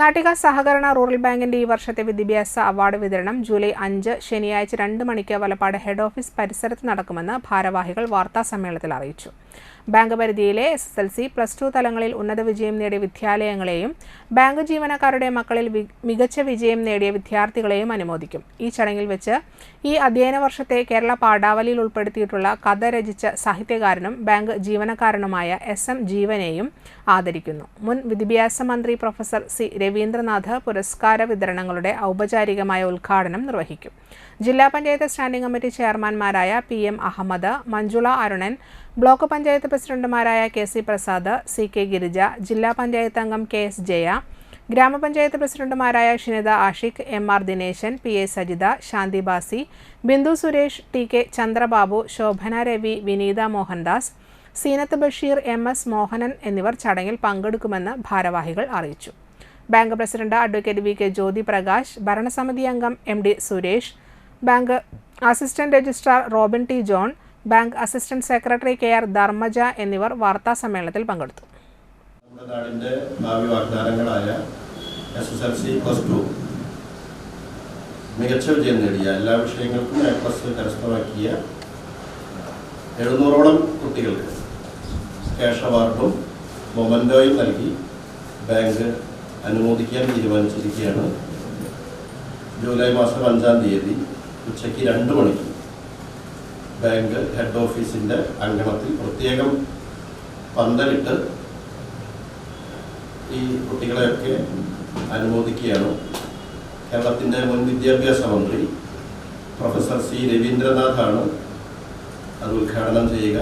നാട്ടിക സഹകരണ റൂറൽ ബാങ്കിന്റെ ഈ വർഷത്തെ വിദ്യാഭ്യാസ അവാർഡ് വിതരണം ജൂലൈ അഞ്ച് ശനിയാഴ്ച രണ്ട് മണിക്ക് വലപ്പാട് ഹെഡ് ഓഫീസ് പരിസരത്ത് നടക്കുമെന്ന് ഭാരവാഹികൾ വാർത്താസമ്മേളനത്തിൽ അറിയിച്ചു. ബാങ്ക് പരിധിയിലെ S S L C plus two തലങ്ങളിൽ ഉന്നത വിജയം നേടിയ വിദ്യാലയങ്ങളെയും ബാങ്ക് ജീവനക്കാരുടെ മക്കളിൽ മികച്ച വിജയം നേടിയ വിദ്യാർത്ഥികളെയും അനുമോദിക്കും. ഈ ചടങ്ങിൽ വെച്ച് ഈ അധ്യയന വർഷത്തെ കേരള പാഠാവലിയിൽ ഉൾപ്പെടുത്തിയിട്ടുള്ള കഥ രചിച്ച സാഹിത്യകാരനും ബാങ്ക് ജീവനക്കാരനുമായ എസ് എം ജീവനെയും ആദരിക്കുന്നു. മുൻ വിദ്യാഭ്യാസ മന്ത്രി പ്രൊഫസർ സി രവീന്ദ്രനാഥ് പുരസ്കാര വിതരണങ്ങളുടെ ഔപചാരികമായ ഉദ്ഘാടനം നിർവഹിക്കും. ജില്ലാ panchayat standing committee ചെയർമാൻമാരായ P M Ahammed Manjula Arunan block panchayat പ്രസിഡന്റുമാരായ K C Prasad C K Girija ജില്ലാ പഞ്ചായത്ത് അംഗം കെ എസ് ജയ ഗ്രാമപഞ്ചായത്ത് പ്രസിഡന്റുമാരായ Shinitha Ashiq M R Dineshan P A Sajitha Shanthi Basi Bindu Suresh T K Chandrababu Shobhana Ravi Vineetha Mohandas Seenath Basheer M S Mohanan എന്നിവർ ചടങ്ങിൽ പങ്കെടുക്കുമെന്ന് ഭാരവാഹികൾ അറിയിച്ചു. Bank president advocate V K Jyothi Prakash ഭരണസമിതി അംഗം M D Suresh bank assistant registrar Robin T John bank assistant secretary K R Dharmaja എന്നിവർ വാർത്താ സമ്മേളനത്തിൽ പങ്കെടുത്തു. നമ്മുടെ ഭാവി വാഗ്ദാനങ്ങളായ മികച്ച വിജയം നേടിയ എല്ലാ വിഷയങ്ങൾക്കും എ പ്ലസ് കരസ്ഥമാക്കിയ എഴുന്നൂറോളം കുട്ടികൾക്ക് ക്യാഷ് അവാർഡും മൊമന്റോയും നൽകി ബാങ്ക് അനുമോദിക്കാൻ തീരുമാനിച്ചിരിക്കുകയാണ്. ജൂലൈ മാസം അഞ്ചാം തീയതി ഉച്ചയ്ക്ക് രണ്ട് മണിക്ക് ബാങ്ക് ഹെഡ് ഓഫീസിന്റെ അങ്കണത്തിൽ പ്രത്യേകം പന്തലിട്ട് ഈ കുട്ടികളെയൊക്കെ അനുമോദിക്കുകയാണ്. കേരളത്തിന്റെ മുൻ വിദ്യാഭ്യാസ മന്ത്രി പ്രൊഫസർ സി രവീന്ദ്രനാഥാണ് അത് ഉദ്ഘാടനം ചെയ്യുക.